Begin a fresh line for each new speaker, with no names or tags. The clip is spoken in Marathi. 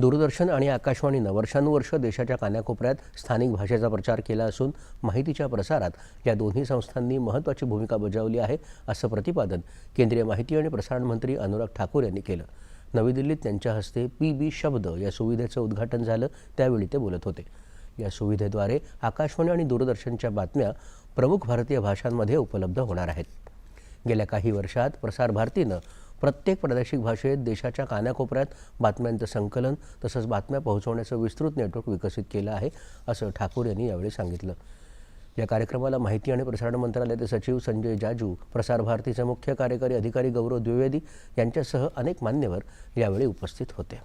दूरदर्शन आणि आकाशवाणीनं वर्षानुवर्ष देशाच्या कानाकोपऱ्यात स्थानिक भाषेचा प्रचार केला असून माहितीच्या प्रसारात या दोन्ही संस्थांनी महत्त्वाची भूमिका बजावली आहे असं प्रतिपादन केंद्रीय माहिती आणि प्रसारण मंत्री अनुराग ठाकूर यांनी केलं. नवी दिल्लीत त्यांच्या हस्ते पी बी शब्द या सुविधेचं उद्घाटन झालं त्यावेळी ते बोलत होते. या सुविधेद्वारे आकाशवाणी आणि दूरदर्शनच्या बातम्या प्रमुख भारतीय भाषांमध्ये उपलब्ध होणार आहेत. गेल्या काही वर्षात प्रसार भारतीनं प्रत्येक प्रादेशिक भाषेत देशाच्या कानाकोपऱ्यात बातम्यांचं संकलन तसंच बातम्या पोहोचवण्याचं विस्तृत नेटवर्क विकसित केलं आहे असं ठाकूर यांनी यावेळी सांगितलं. या कार्यक्रमाला माहिती आणि प्रसारण मंत्रालयाचे सचिव संजय जाजू प्रसारभारतीचे मुख्य कार्यकारी अधिकारी गौरव द्विवेदी यांच्यासह अनेक मान्यवर यावेळी उपस्थित होते.